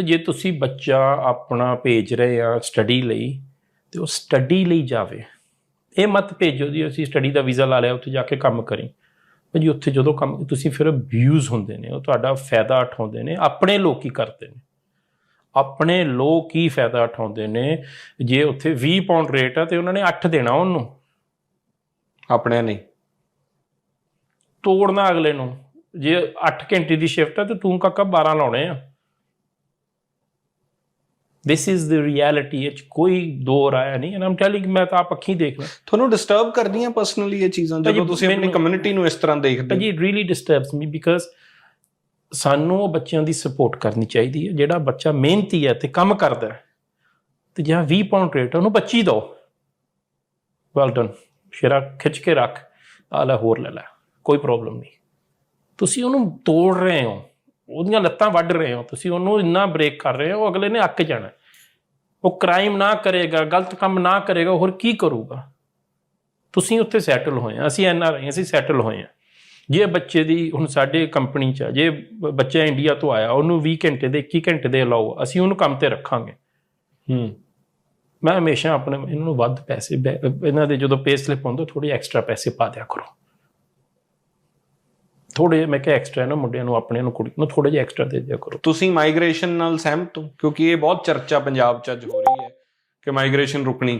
ਤੇ ਜੇ ਤੁਸੀਂ ਬੱਚਾ ਆਪਣਾ ਭੇਜ ਰਹੇ ਆ ਸਟੱਡੀ ਲਈ ਤੇ ਉਹ ਸਟੱਡੀ ਲਈ ਜਾਵੇ। ਇਹ ਮਤ ਭੇਜੋ ਜੀ ਅਸੀਂ ਸਟੱਡੀ ਦਾ ਵੀਜ਼ਾ ਲਾ ਲਿਆ ਉੱਥੇ ਜਾ ਕੇ ਕੰਮ ਕਰੀ। ਭਾਜੀ ਉੱਥੇ ਜਦੋਂ ਕੰਮ ਤੁਸੀਂ ਫਿਰ ਅਬਿਊਜ਼ ਹੁੰਦੇ ਨੇ ਉਹ ਤੁਹਾਡਾ ਫਾਇਦਾ ਉਠਾਉਂਦੇ ਨੇ ਆਪਣੇ ਲੋਕ ਹੀ ਕਰਦੇ ਨੇ। ਆਪਣੇ ਲੋਕ ਹੀ ਫਾਇਦਾ ਉਠਾਉਂਦੇ ਨੇ ਜੇ ਉੱਥੇ 20 ਪਾਉਂਡ ਰੇਟ ਆ ਤੇ ਉਹਨਾਂ ਨੇ 8 ਦੇਣਾ ਉਹਨੂੰ। ਆਪਣਿਆਂ ਨਹੀਂ ਤੋੜਨਾ ਅਗਲੇ ਨੂੰ। ਜੇ 8 ਘੰਟੇ ਦੀ ਸ਼ਿਫਟ ਹੈ ਤੇ ਤੂੰ ਕਾਕਾ 12 ਲਾਉਣੇ ਆ। This is the reality ਇਹ ਕੋਈ ਦੋ ਰਾਇਆ ਨਹੀਂ ਐਂਡ ਆਮ ਟੈਲਿੰਗ ਮੈਂ ਤਾਂ ਆਪ ਅੱਖੀਂ ਦੇਖ ਲਿਆ ਤੁਹਾਨੂੰ ਡਿਸਟਰਬ ਕਰਦੀਆਂ ਪਰਸਨਲੀ ਇਹ ਚੀਜ਼ਾਂ ਜਦੋਂ ਤੁਸੀਂ ਆਪਣੀ ਕਮਿਊਨਿਟੀ ਨੂੰ ਇਸ ਤਰ੍ਹਾਂ ਦੇਖਦੇ ਹੋ। ਜੀ ਰੀਲੀ ਡਿਸਟਰਬਸ ਮੀ ਬਿਕਾਜ਼ ਸਾਨੂੰ ਉਹ ਬੱਚਿਆਂ ਦੀ ਸਪੋਰਟ ਕਰਨੀ ਚਾਹੀਦੀ ਹੈ ਜਿਹੜਾ ਬੱਚਾ ਮਿਹਨਤੀ ਹੈ ਤੇ ਕੰਮ ਕਰਦਾ ਹੈ। ਤੇ ਜਿਹੜਾ 20 ਪਾਉਂਡ ਰੇਟ ਉਹਨੂੰ 25 ਦਿਓ ਵੈਲ ਡਨ ਸ਼ੇਰਾ ਖਿੱਚ ਕੇ ਰੱਖ ਆ ਲੈ ਹੋਰ ਲੈ ਲੈ ਕੋਈ ਪ੍ਰੋਬਲਮ ਨਹੀਂ। ਤੁਸੀਂ ਉਹਨੂੰ ਤੋੜ ਰਹੇ ਹੋ ਉਹਦੀਆਂ ਲੱਤਾਂ ਵੱਢ ਰਹੇ ਹੋ ਤੁਸੀਂ ਉਹਨੂੰ ਇੰਨਾ ਬ੍ਰੇਕ ਕਰ ਰਹੇ ਹੋ ਅਗਲੇ ਨੇ ਅੱਕ ਜਾਣਾ। ਉਹ ਕ੍ਰਾਈਮ ਨਾ ਕਰੇਗਾ ਗਲਤ ਕੰਮ ਨਾ ਕਰੇਗਾ ਹੋਰ ਕੀ ਕਰੂਗਾ? ਤੁਸੀਂ ਉੱਥੇ ਸੈਟਲ ਹੋਏ ਆ ਅਸੀਂ ਐਨ ਆਰ ਆਈ ਅਸੀਂ ਸੈਟਲ ਹੋਏ ਆ। ਜੇ ਬੱਚੇ ਦੀ ਹੁਣ ਸਾਡੇ ਕੰਪਨੀ ਚ ਆ, ਜੇ ਬੱਚਾ ਇੰਡੀਆ ਤੋਂ ਆਇਆ ਉਹਨੂੰ 20 ਘੰਟੇ ਦੇ 21 ਘੰਟੇ ਦੇ ਅਲਾਓ ਅਸੀਂ ਉਹਨੂੰ ਕੰਮ ਤੇ ਰੱਖਾਂਗੇ। ਹੂੰ। ਮੈਂ ਹਮੇਸ਼ਾ ਆਪਣੇ ਇਹਨਾਂ ਨੂੰ ਵੱਧ ਪੈਸੇ ਇਹਨਾਂ ਦੇ ਜਦੋਂ ਪੇ ਸਲਿਪ ਆਉਂਦਾ ਥੋੜੀ ਐਕਸਟਰਾ ਪੈਸੇ ਪਾ ਦਿਆ ਕਰੋ। ਥੋੜੇ ਮੈਂ ਕਿਹਾ ਐਕਸਟਰਾ ਨਾ, ਮੁੰਡਿਆਂ ਨੂੰ, ਆਪਣੇ ਨੂੰ, ਕੁੜੀ ਨੂੰ ਥੋੜੇ ਜਿਹਾ ਐਕਸਟਰਾ ਦੇ ਦਿਆ ਕਰੋ। ਤੁਸੀਂ ਮਾਈਗ੍ਰੇਸ਼ਨ ਨਾਲ ਸਹਿਮਤ ਹੋ? ਕਿਉਂਕਿ ਇਹ ਬਹੁਤ ਚਰਚਾ ਪੰਜਾਬ 'ਚ ਅੱਜ ਹੋ ਰਹੀ ਹੈ ਕਿ ਮਾਈਗ੍ਰੇਸ਼ਨ ਰੁਕਣੀ